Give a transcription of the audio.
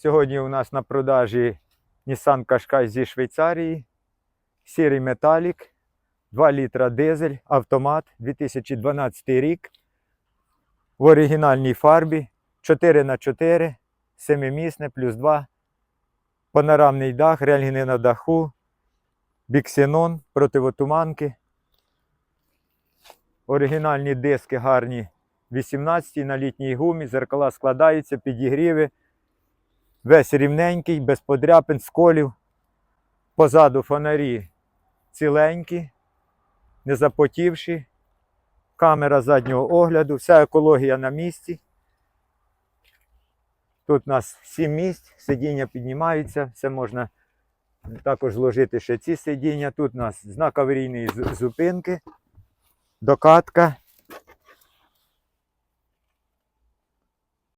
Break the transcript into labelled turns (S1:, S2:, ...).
S1: Сьогодні у нас на продажі Nissan Qashqai зі Швейцарії, сірий металік, 2 літра дизель, автомат, 2012 рік. В оригінальній фарбі 4х4, 7-місне, плюс 2, панорамний дах, рельгіни на даху, біксенон, противотуманки. Оригінальні диски гарні 18 на літній гумі, зеркала складаються, підігріви. Весь рівненький, без подряпин, сколів. Позаду фонарі ціленькі, не запотівші. Камера заднього огляду, вся екологія на місці. Тут у нас 7 місць, сидіння піднімаються, все можна також зложити ще ці сидіння. Тут у нас знак аварійної зупинки, докатка.